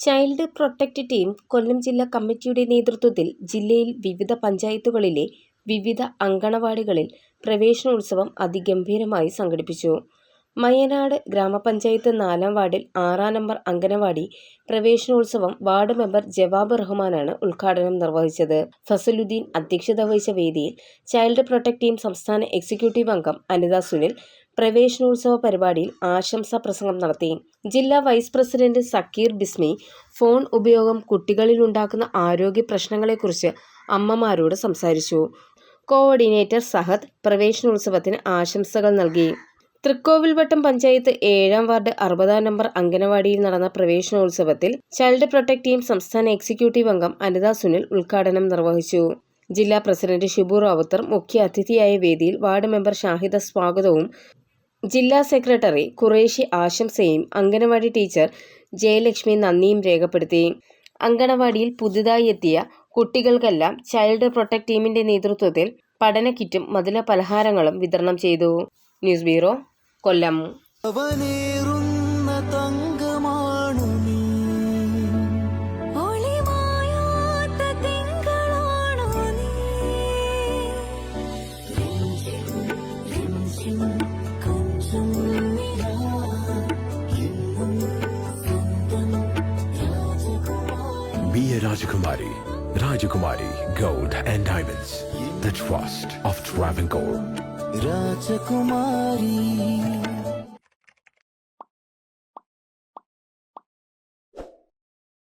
Child protect team കൊല്ലം ജില്ലാ കമ്മിറ്റിയുടെ നേതൃത്വത്തിൽ ജില്ലയിൽ വിവിധ പഞ്ചായത്തുകളിലെ വിവിധ അങ്കണവാടികളിൽ പ്രവേശനോത്സവം അതിഗംഭീരമായി സംഘടിപ്പിച്ചു. മയ്യനാട് ഗ്രാമപഞ്ചായത്ത് നാലാം വാർഡിൽ ആറാം നമ്പർ അംഗനവാടി പ്രവേശനോത്സവം വാർഡ് മെമ്പർ ജവാബ് റഹ്മാനാണ് ഉദ്ഘാടനം നിർവഹിച്ചത്. ഫസലുദ്ദീൻ അധ്യക്ഷത വഹിച്ച വേദിയിൽ ചൈൽഡ് പ്രൊട്ടക്ട് ടീം സംസ്ഥാന എക്സിക്യൂട്ടീവ് അംഗം അനിത സുനിൽ പ്രവേശനോത്സവ പരിപാടിയിൽ ആശംസാ പ്രസംഗം നടത്തി. ജില്ലാ vice president Zakir Bismi phone ഉപയോഗം കുട്ടികളിലുണ്ടാക്കുന്ന ആരോഗ്യ പ്രശ്നങ്ങളെക്കുറിച്ച് അമ്മമാരോട് സംസാരിച്ചു. കോ-ഓർഡിനേറ്റർ സഹദ് പ്രവേശനോത്സവത്തിന് ആശംസകൾ നൽകി. തൃക്കോവിൽവട്ടം പഞ്ചായത്ത് ഏഴാം വാർഡ് അറുപതാം നമ്പർ അംഗനവാടിയിൽ നടന്ന പ്രവേശനോത്സവത്തിൽ ചൈൽഡ് പ്രൊട്ടക്ട് ടീം സംസ്ഥാന എക്സിക്യൂട്ടീവ് അംഗം അനിത സുനിൽ ഉദ്ഘാടനം നിർവഹിച്ചു. ജില്ലാ പ്രസിഡന്റ് ഷിബു റാവുത്തർ മുഖ്യാതിഥിയായ വേദിയിൽ വാർഡ് മെമ്പർ ഷാഹിദ സ്വാഗതവും ജില്ലാ സെക്രട്ടറി ഖുറേഷി ആശംസയും അംഗനവാടി ടീച്ചർ ജയലക്ഷ്മി നന്ദിയും രേഖപ്പെടുത്തി. അങ്കണവാടിയിൽ പുതുതായി എത്തിയ കുട്ടികൾക്കെല്ലാം ചൈൽഡ് പ്രൊട്ടക്ട് ടീമിന്റെ നേതൃത്വത്തിൽ പഠന കിറ്റും മധുര പലഹാരങ്ങളും വിതരണം ചെയ്തു. ന്യൂസ് ബ്യൂറോ കൊല്ലം തങ്കമാണു നീ ഒളിമായാത്ത തിങ്കളാണോ നീ കൊഞ്ചും നിലാ എന്നും സ്വന്തം രാജകുമാരി Be a Rajakumari. Rajakumari Gold and Diamonds. The trust of Travancore. Rajakumari.